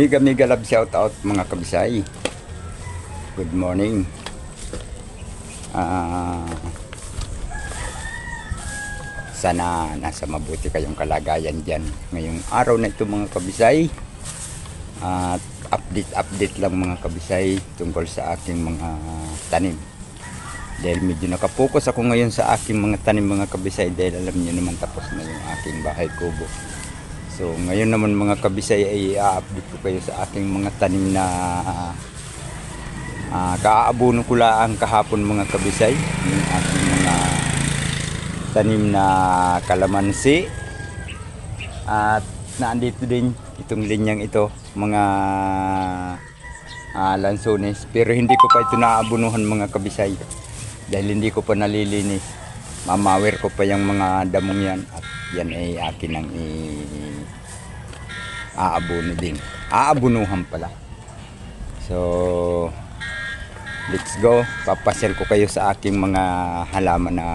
Mega mega love shout out mga kabisay. Good morning. Ah sana nasa mabuti kayong kalagayan dyan ngayong araw na ito mga kabisay. At update update lang mga kabisay tungkol sa aking mga tanim. Dahil medyo nakapokus ako ngayon sa aking mga tanim mga kabisay dahil alam niyo naman tapos na yung aking bahay kubo. So ngayon naman mga kabisay ay i-update ko kayo sa aking mga tanim na uh, kaabuno ko lang kahapon mga kabisay. Yung aking mga tanim na kalamansi. At naandito din itong linyang ito mga ah, lansones. Pero hindi ko pa ito naabunuhan mga kabisay. Dahil hindi ko pa nalilinis. Mamawer ko pa yung mga damong yan. At yan ay akin ang i aabuno din. Aabunuhan pala. So, let's go. Papasyal ko kayo sa aking mga halaman na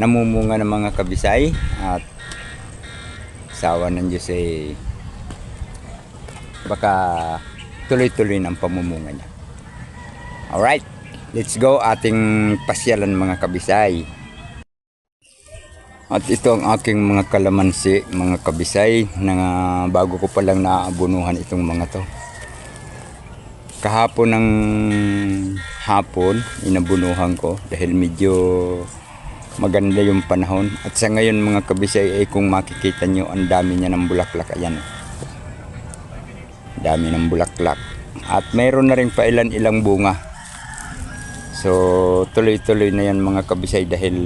namumunga ng mga kabisay. At sawa ng Diyos ay baka tuloy-tuloy ng pamumunga niya. Alright, let's go ating pasyalan mga kabisay. At ito ang aking mga kalamansi, mga kabisay, na bago ko palang naabunuhan itong mga to. Kahapon ng hapon, inabunuhan ko dahil medyo maganda yung panahon. At sa ngayon mga kabisay ay kung makikita nyo, ang dami niya ng bulaklak. Ayan. Dami ng bulaklak. At mayroon na rin pa ilan ilang bunga. So tuloy-tuloy na yan mga kabisay dahil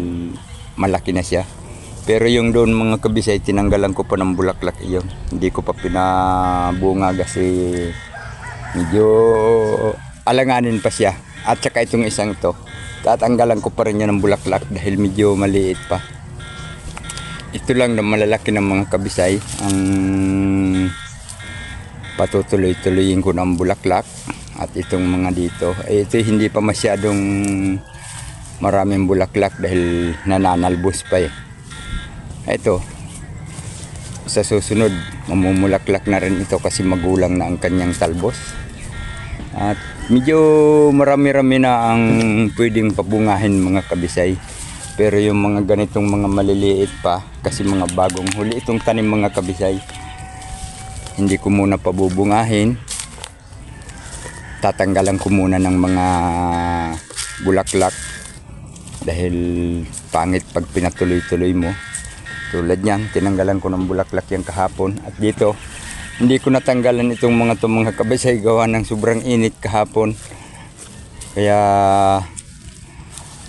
malaki na siya. Pero yung doon mga kabisay, tinanggalan ko pa ng bulaklak iyon. Hindi ko pa pinabunga kasi medyo alanganin pa siya. At saka itong isang ito, tatanggalan ko pa rin yan ng bulaklak dahil medyo maliit pa. Ito lang na malalaki ng mga kabisay ang patutuloy-tuloyin ko ng bulaklak at itong mga dito eh, ito hindi pa masyadong maraming bulaklak dahil nananalbos pa eh ito sa susunod mamumulaklak na rin ito kasi magulang na ang kanyang talbos. At medyo marami-rami na ang pwedeng pabungahin mga kabisay. Pero yung mga ganitong mga maliliit pa kasi mga bagong huli itong tanim mga kabisay hindi ko muna pabubungahin. Tatanggalan ko muna ng mga bulaklak dahil pangit pag pinatuloy-tuloy mo tulad niyan tinanggalan ko ng bulaklak yan kahapon. At dito hindi ko natanggalan itong mga to mga kabisay. Gawa ng sobrang init kahapon. Kaya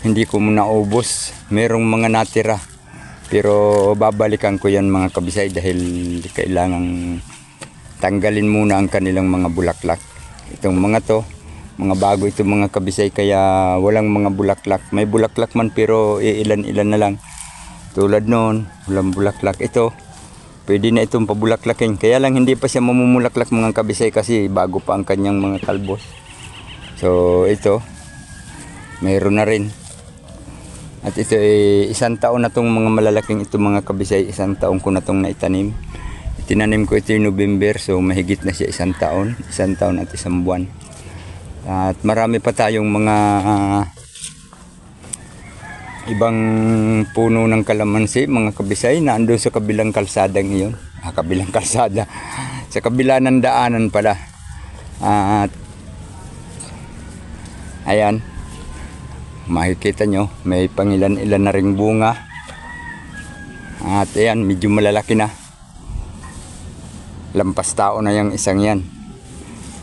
hindi ko muna ubos. Merong mga natira. Pero babalikan ko yan mga kabisay dahil kailangan tanggalin muna ang kanilang mga bulaklak. Itong mga to mga bago itong mga kabisay. Kaya walang mga bulaklak. May bulaklak man pero ilan-ilan na lang tulad noon walang bulaklak ito. Pwede na itong pabulaklakin. Kaya lang hindi pa siya mamumulaklak mga kabisay kasi bago pa ang kanyang mga talbos so ito mayroon na rin. At ito ay isang taon na itong mga malalaking ito mga kabisay. Isang taon ko na itong naitanim. Tinanim ko ito yung November so mahigit na siya isang taon. Isang taon at isang buwan. At marami pa tayong mga ah, ibang puno ng kalamansi mga kabisay na andun sa kabilang kalsada ngayon. Ah, kabilang kalsada. Sa kabila ng daanan pala. At ayan. Makikita nyo may pangilan-ilan na ring bunga. At ayan medyo malalaki na. Lampas tao na yung isang yan.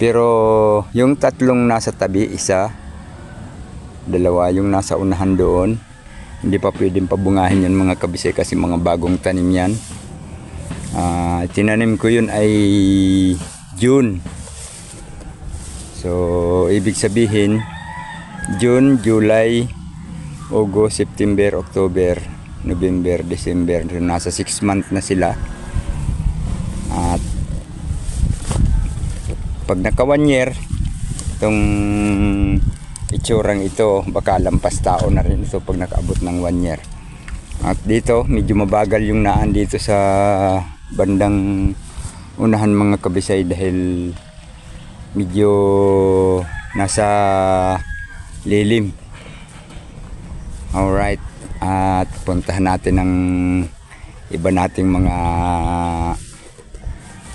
Pero yung tatlong nasa tabi isa. Dalawa yung nasa unahan doon hindi pa pwedeng pabungahin yan mga kabisay kasi mga bagong tanim yan. Ah, tinanim ko yun ay June. So ibig sabihin June, July, August, September, October, November, December nasa 6 month na sila. At pag naka one year itong itsurang ito baka lampas tao na rin ito pag nakaabot ng one year at dito medyo mabagal yung naan dito sa bandang unahan mga kabisay dahil medyo nasa lilim. Alright. At puntahan natin ng iba nating mga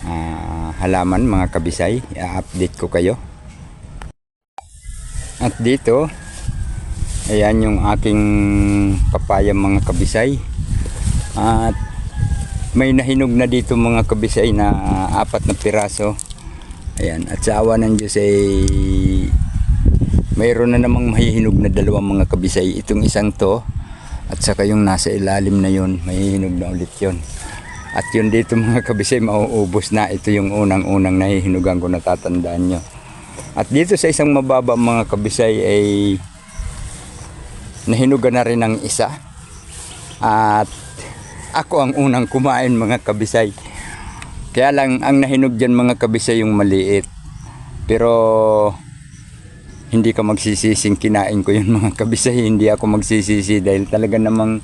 ah, halaman, mga kabisay. I-update ko kayo. At dito, ayan yung aking papaya mga kabisay. At may nahinog na dito mga kabisay na apat na piraso. Ayan, at sa awa ng Diyos ay mayroon na namang mahihinog na dalawang mga kabisay. Itong isang to at saka yung nasa ilalim na yun, mahihinog na ulit yun. At yun dito mga kabisay, mauubos na. Ito yung unang-unang nahihinugan ko natatandaan nyo. At dito sa isang mababa mga kabisay ay nahinugan na rin ng isa. At ako ang unang kumain mga kabisay. Kaya lang ang nahinog dyan mga kabisay yung maliit. Pero hindi ka magsisising kinain ko yun mga kabisay. Hindi ako magsisisi dahil talaga namang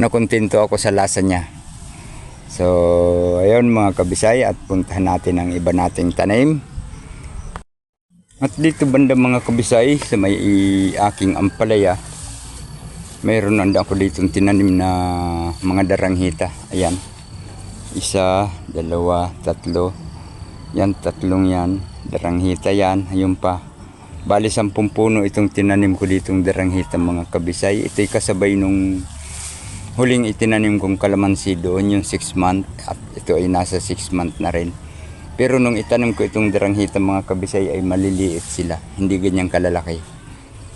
nakontento ako sa lasa niya. So, ayun mga kabisay at puntahan natin ang iba nating tanim. At dito banda mga kabisay sa may aking ampalaya, mayroon nanda ako dito tinanim na mga daranghita. Ayan. Isa, dalawa, tatlo. Yan, tatlong yan. Daranghita yan. Ayun pa. Bali, sampung puno itong tinanim ko ditong daranghita mga kabisay. Ito'y kasabay nung huling itinanim kong kalamansi doon yung 6 month at ito ay nasa 6 month na rin. Pero nung itanim ko itong daranghita mga kabisay ay maliliit sila. Hindi ganyang kalalaki.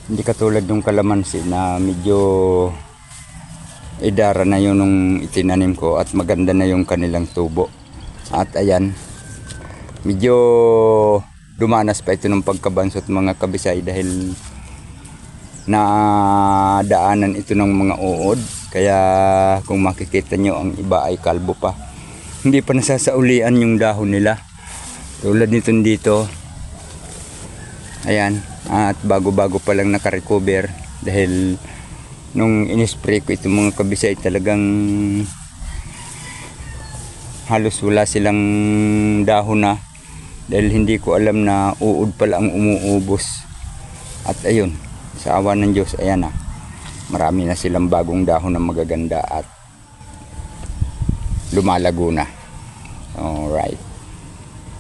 Hindi katulad ng kalamansi na medyo idara na yun nung itinanim ko at maganda na yung kanilang tubo. At ayan, medyo dumanas pa ito ng pagkabansot mga kabisay dahil nadaanan ito ng mga uod. Kaya kung makikita nyo ang iba ay kalbo pa. Hindi pa nasasaulian yung dahon nila. Tulad nito dito. Ayan. At bago-bago pa lang nakarecover. Dahil nung inispray ko itong mga kabisay talagang halos wala silang dahon na. Dahil hindi ko alam na uod pala ang umuubos. At ayun, sa awa ng Diyos, ayan na. Marami na silang bagong dahon na magaganda at lumalago na. Alright.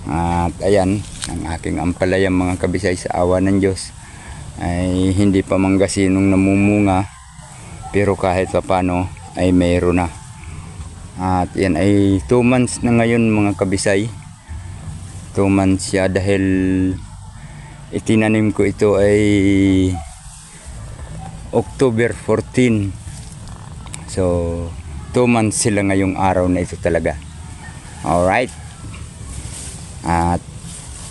At ayan, ang aking ampalaya mga kabisay sa awa ng Diyos ay hindi pa manggasinong namumunga pero kahit pa paano ay mayroon na. At yan ay 2 months na ngayon mga kabisay. 2 months siya dahil itinanim ko ito ay October 14. So, 2 months sila ngayong araw na ito talaga. Alright. At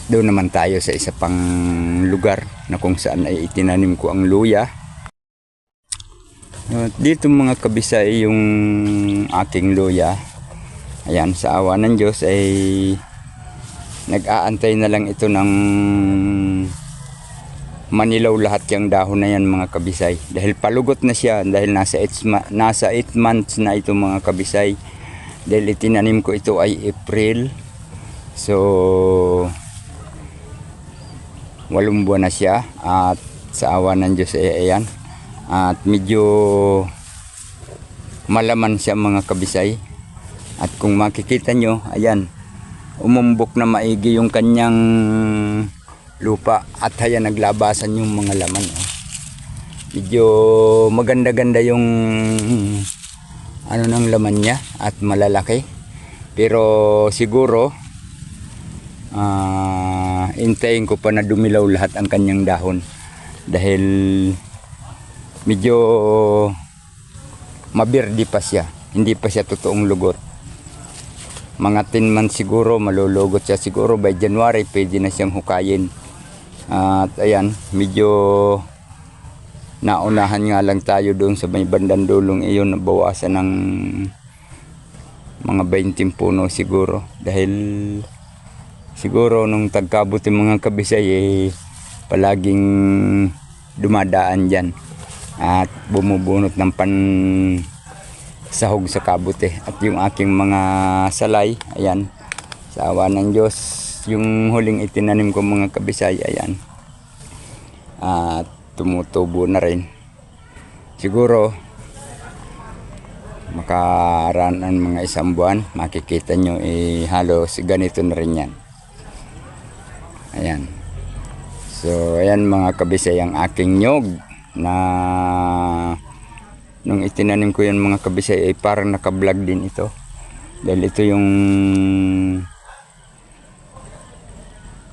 doon naman tayo sa isa pang lugar na kung saan ay itinanim ko ang luya. At dito mga kabisay yung aking luya. Ayan, sa awa ng Diyos ay nag-aantay na lang ito ng manilaw lahat yung dahon na yan mga kabisay. Dahil palugot na siya dahil nasa 8, nasa 8 months na ito mga kabisay. Dahil itinanim ko ito ay April. So, walong buwan na siya at sa awa ng Diyos ay ayan. At medyo malaman siya mga kabisay. At kung makikita nyo, ayan, umumbok na maigi yung kanyang lupa at ayan naglabasan yung mga laman. Oh. Medyo maganda-ganda yung ano ng laman niya at malalaki. Pero siguro ah intayin ko pa na dumilaw lahat ang kanyang dahon dahil medyo mabirdi pa siya. Hindi pa siya totoong lugot. Mga 10 months siguro, malulugot siya siguro by January, pwede na siyang hukayin. At ayan, medyo naunahan nga lang tayo doon sa may bandang dulong iyon, nabawasan ng mga 20 puno siguro. Dahil siguro nung tagkabuti mga kabisay eh, palaging dumadaan dyan at bumubunot ng pan sahog sa kabute at yung aking mga salay ayan Sa awa ng Diyos, yung huling itinanim ko mga kabisay, ayan. At tumutubo na rin. Siguro, makaraan ng mga isang buwan, makikita nyo, eh, halos ganito na rin yan. Ayan. So, ayan mga kabisay, ang aking nyog na nung itinanim ko yan mga kabisay ay parang naka-vlog din ito. Dahil ito yung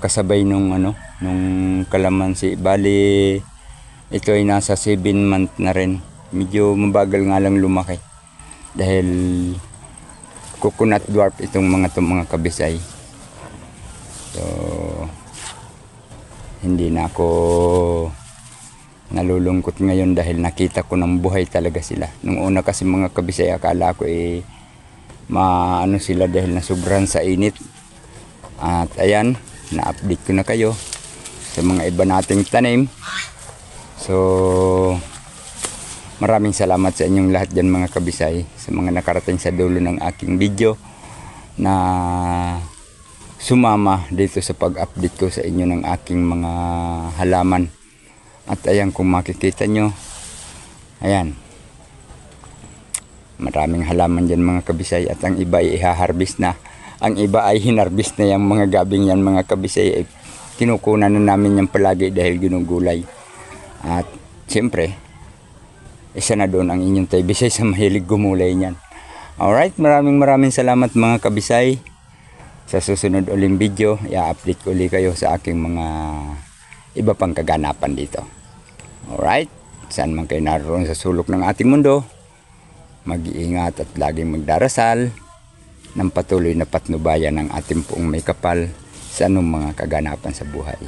kasabay nung ano, nung kalamansi. Bali, ito ay nasa 7 month na rin. Medyo mabagal nga lang lumaki. Dahil coconut dwarf itong mga itong mga kabisay. So, hindi na ako nalulungkot ngayon dahil nakita ko ng buhay talaga sila. Nung una kasi mga kabisay, akala ko eh, maano sila dahil na sobrang sa init. At ayan, na-update ko na kayo sa mga iba nating tanim. So, maraming salamat sa inyong lahat dyan mga kabisay sa mga nakarating sa dulo ng aking video na sumama dito sa pag-update ko sa inyo ng aking mga halaman. At ayan kung makikita nyo, ayan, maraming halaman dyan mga kabisay at ang iba ay ihaharvest na. Ang iba ay hinarvest na yung mga gabing yan mga kabisay. Eh, kinukunan na namin yan palagi dahil ginugulay. At siyempre, isa na doon ang inyong tay bisay sa mahilig gumulay niyan. Alright, maraming maraming salamat mga kabisay. Sa susunod uling video, i-update ko ulit kayo sa aking mga iba pang kaganapan dito. Alright, saan man kayo naroon sa sulok ng ating mundo, mag-iingat at laging magdarasal ng patuloy na patnubayan ng ating puong may kapal sa anong mga kaganapan sa buhay.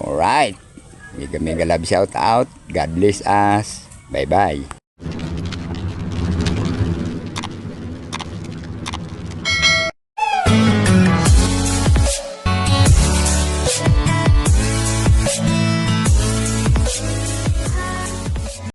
Alright, mega mega love shout out. God bless us. Bye bye.